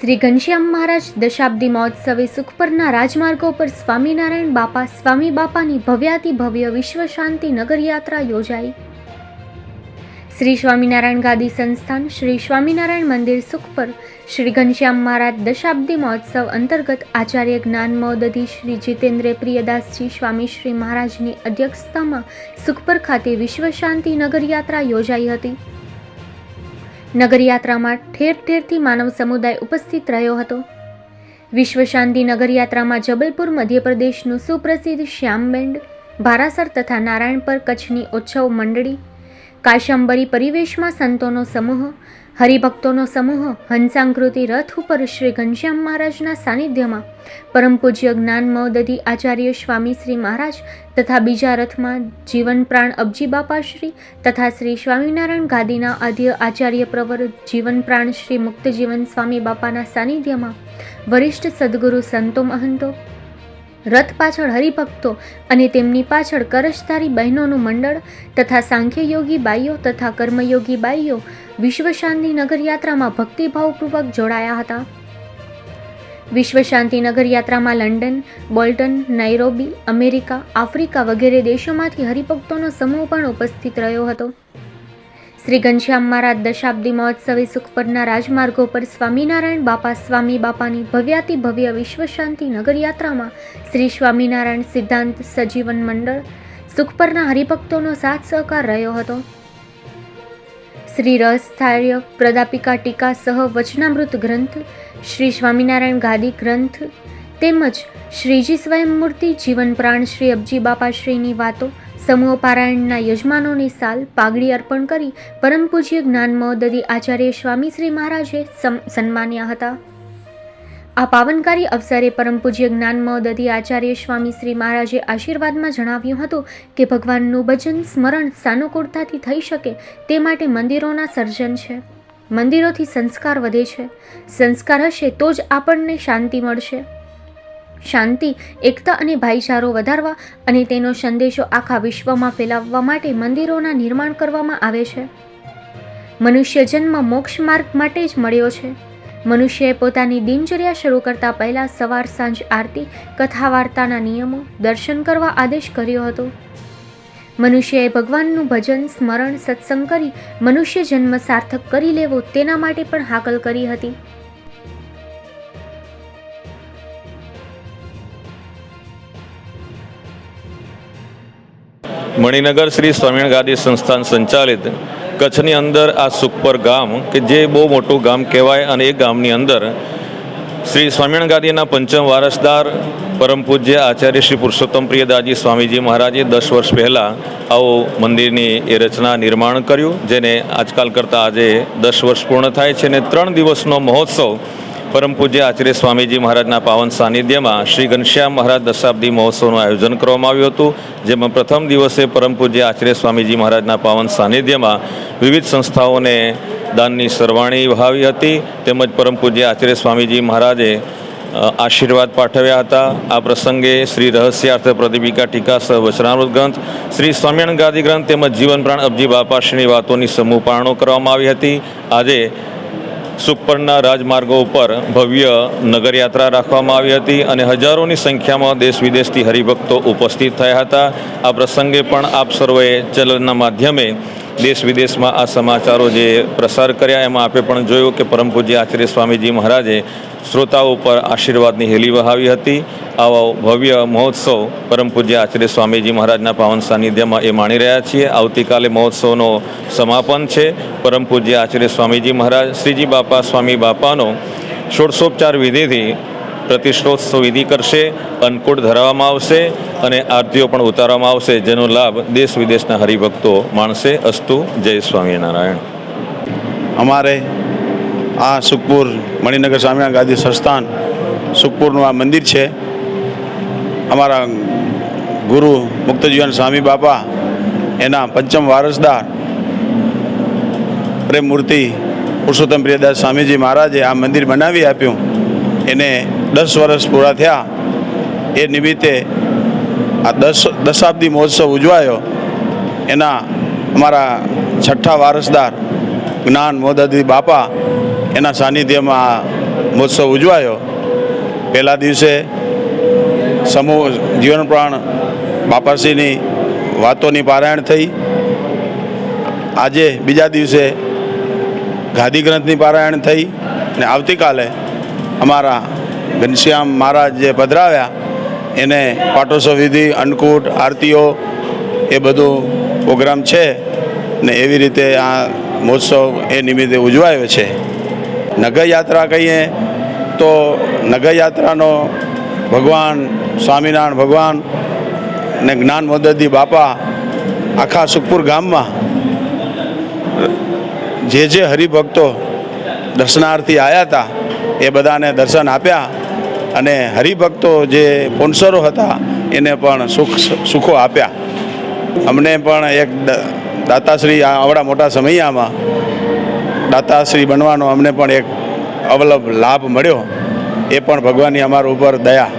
શ્રી ઘનશ્યામ મહારાજ દશાબ્દી મહોત્સવે સુખપરના રાજમાર્ગો પર સ્વામિનારાયણ બાપા, સ્વામી બાપાની ભવ્યાતિ ભવ્ય વિશ્વ શાંતિ નગર યાત્રા યોજાઈ. શ્રી સ્વામિનારાયણ ગાદી સંસ્થાન, શ્રી સ્વામિનારાયણ મંદિર સુખપર શ્રી ઘનશ્યામ મહારાજ દશાબ્દી મહોત્સવ અંતર્ગત આચાર્ય જ્ઞાન મોદધી શ્રી જીતેન્દ્ર પ્રિયદાસજી સ્વામી, શ્રી મહારાજની અધ્યક્ષતામાં સુખપર ખાતે વિશ્વ શાંતિ નગર યાત્રા યોજાઈ હતી. નગરયાત્રામાં ઠેર ઠેરથી માનવ સમુદાય ઉપસ્થિત રહ્યો હતો. વિશ્વ શાંતિ નગરયાત્રામાં જબલપુર, મધ્યપ્રદેશનું સુપ્રસિદ્ધ શ્યામ બેન્ડ ભારાસર તથા નારાયણપર કચ્છની ઉત્સવ મંડળી, કાશંબરી પરિવેશમાં સંતોનો સમૂહ હરિભક્તોનો સમૂહ હંસાંકૃતિ રથ ઉપર શ્રી ઘનશ્યામ મહારાજના સાનિધ્યમાં પરમ પૂજ્ય જ્ઞાન મહોદધિ આચાર્ય સ્વામી શ્રી મહારાજ તથા બીજા રથમાં જીવન પ્રાણ અબજી બાપાશ્રી તથા શ્રી સ્વામિનારાયણ ગાદીના આદ્ય આચાર્ય પ્રવર જીવન પ્રાણ શ્રી મુક્તજીવન સ્વામી બાપાના સાનિધ્યમાં વરિષ્ઠ સદગુરુ સંતો મહંતો રથ પાછળ હરિભક્તો અને તેમની પાછળ કરશધારી બહેનોનું મંડળ તથા સાંખ્યયોગી બાઈઓ તથા કર્મયોગી બાઈઓ વિશ્વ શાંતિ નગર ભક્તિભાવપૂર્વક જોડાયા હતા. વિશ્વ શાંતિ નગર London, Bolton, Nairobi, America, Africa વગેરે દેશોમાંથી હરિભક્તોનો સમૂહ પણ ઉપસ્થિત રહ્યો હતો. શ્રી ઘનશ્યામ મહારાજ દશાબ્દી મહોત્સવે સુખપરના રાજમાર્ગો પર સ્વામિનારાયણ બાપા, સ્વામી બાપાની ભવ્યાતિ ભવ્ય વિશ્વ શાંતિ નગર યાત્રામાં શ્રી સ્વામિનારાયણ સિદ્ધાંત સજીવન મંડળ સુખપરના હરિભક્તોનો સાથ સહકાર રહ્યો હતો. શ્રી રહસ્થાર્ય પ્રદાપિકા ટીકા સહ વચનામૃત ગ્રંથ, શ્રી સ્વામિનારાયણ ગાદી ગ્રંથ તેમજ શ્રીજી સ્વયંમૂર્તિ જીવન પ્રાણ શ્રી અબજી બાપાશ્રીની વાતો સમૂહ પારાયણના યજમાનોની સાલ, પાઘડી અર્પણ કરી પરમ પૂજ્ય જ્ઞાન મહોદધિ આચાર્ય સ્વામી શ્રી મહારાજે સન્માન્યા હતા. આ પાવનકારી અવસરે પરમ પૂજ્ય જ્ઞાન મહોદધિ આચાર્ય સ્વામી શ્રી મહારાજે આશીર્વાદમાં જણાવ્યું હતું કે ભગવાનનું ભજન સ્મરણ સાનુકૂળતાથી થઈ શકે તે માટે મંદિરોના સર્જન છે. મંદિરોથી સંસ્કાર વધે છે. સંસ્કાર હશે તો જ આપણને શાંતિ મળશે. શાંતિ, એકતા અને ભાઈચારો વધારવા અને તેનો સંદેશો આખા વિશ્વમાં ફેલાવવા માટે મંદિરોના નિર્માણ કરવામાં આવે છે. મનુષ્ય જન્મ મોક્ષ માર્ગ માટે જ મળ્યો છે. મનુષ્યએ પોતાની દિનચર્યા શરૂ કરતા પહેલાં સવાર સાંજ આરતી કથા વાર્તાના નિયમો, દર્શન કરવા આદેશ કર્યો હતો. મનુષ્યએ ભગવાનનું ભજન, સ્મરણ, સત્સંગ કરી મનુષ્ય જન્મ સાર્થક કરી લેવો તેના માટે પણ હાકલ કરી હતી. મણિનગર શ્રી સ્વામિનારાયણ ગાદી સંસ્થાન સંચાલિત કચ્છની અંદર આ સુખપર ગામ, કે જે બહુ મોટું ગામ કહેવાય અને એ ગામની અંદર શ્રી સ્વામિનારાયણ ગાદીના પંચમ વારસદાર પરમ પૂજ્ય આચાર્ય શ્રી પુરુષોત્તમ પ્રિયદાજી સ્વામીજી મહારાજે દસ વર્ષ પહેલાં આવો મંદિરની એ રચના નિર્માણ કર્યું, જેને આજકાલ કરતાં આજે દસ વર્ષ પૂર્ણ થાય છે અને ત્રણ દિવસનો મહોત્સવ પરમ પૂજ્ય આચાર્ય સ્વામીજી મહારાજના પાવન સાનિધ્યમાં શ્રી ઘનશ્યામ મહારાજ દશાબ્દી મહોત્સવનું આયોજન કરવામાં આવ્યું હતું, જેમાં પ્રથમ દિવસે પરમ પૂજ્ય આચાર્ય સ્વામીજી મહારાજના પાવન સાનિધ્યમાં વિવિધ સંસ્થાઓને દાનની સરવાણી વહાવી હતી, તેમજ પરમ પૂજ્ય આચાર્ય સ્વામીજી મહારાજે આશીર્વાદ પાઠવ્યા હતા. આ પ્રસંગે શ્રી રહસ્યાર્થ પ્રદીપિકા ટીકા સહ વચનામૃત ગ્રંથ, શ્રી સ્વામિનારાયણ ગાદી ગ્રંથ તેમજ જીવન પ્રાણ અબજી બાપાશ્રીની વાતોની સમૂહ પારણો કરવામાં આવી હતી. આજે સુખપરના રાજમાર્ગો ઉપર ભવ્ય નગરયાત્રા રાખવામાં આવી હતી અને હજારોની સંખ્યામાં દેશ વિદેશથી હરિભક્તો ઉપસ્થિત થયા હતા. આ પ્રસંગે પણ આપ સર્વે ચેનલના માધ્યમે દેશ વિદેશમાં આ સમાચારો જે પ્રસાર કર્યા, એમાં આપે પણ જોયું કે પરમ પૂજ્ય આચાર્ય સ્વામીજી મહારાજે શ્રોતાઓ પર આશીર્વાદની હેલી વહાવી હતી. આવો ભવ્ય મહોત્સવ પરમ પૂજ્ય આચાર્ય સ્વામીજી મહારાજના પાવન સાનિધ્યમાં એ માણી રહ્યા છીએ. આવતીકાલે મહોત્સવનો સમાપન છે. પરમ પૂજ્ય આચાર્ય સ્વામીજી મહારાજ, શ્રીજી બાપા, સ્વામી બાપાનો ષોડશોપચાર વિધિથી પ્રતિષ્ઠોત્સવ વિધિ કરશે, અન્નકૂટ ધરાવવામાં આવશે અને આરતીઓ પણ ઉતારવામાં આવશે, જેનો લાભ દેશ વિદેશના હરિભક્તો માણશે. અસ્તુ, જય સ્વામિનારાયણ. અમારે આ સુખપુર મણિનગર સ્વામિનારાયણ ગાદી સંસ્થાન સુખપુરનું આ મંદિર છે. અમારા ગુરુ મુક્તજીવન સ્વામી બાપા, એના પંચમ વારસદાર પ્રેમ મૂર્તિ પુરુષોત્તમ પ્રિયદાસ સ્વામીજી મહારાજે આ મંદિર બનાવી આપ્યું. એને દસ વર્ષ પૂરા થયા. એ નિમિત્તે આ દસ દશાબ્દી મહોત્સવ ઉજવાયો. એના અમારા છઠ્ઠા વારસદાર જ્ઞાન મોદાદી બાપા એના સાનિધ્યમાં મહોત્સવ ઉજવાયો. પહેલા દિવસે સમૂહ જીવન પ્રાણ બાપાશ્રીની વાતોની પારાયણ થઈ. આજે બીજા દિવસે ગાદી ગ્રંથની પારાયણ થઈ અને આવતીકાલે અમારા ઘનશ્યામ મહારાજ જે પધરાવ્યા, એને પાટોત્સવ વિધિ અન્નકૂટ, આરતીઓ એ બધું પ્રોગ્રામ છે ને એવી રીતે આ મહોત્સવ એ નિમિત્તે ઉજવાયો છે. નગરયાત્રા કહીએ તો નગરયાત્રાનો ભગવાન સ્વામિનારાયણ ભગવાન ને જ્ઞાન મદદી બાપા આખા સુખપુર ગામમાં જે જે હરિભક્તો દર્શનાર્થી આવ્યા હતા એ બધાને દર્શન આપ્યા અને હરિભક્તો જે સ્પોન્સરો હતા, એને પણ સુખ સુખો આપ્યા. અમને પણ એક દાતાશ્રી આવડા મોટા સમયમાં દાતાશ્રી બનવાનો અમને પણ એક અવલભ લાભ મળ્યો. એ પણ ભગવાનની અમારા ઉપર દયા.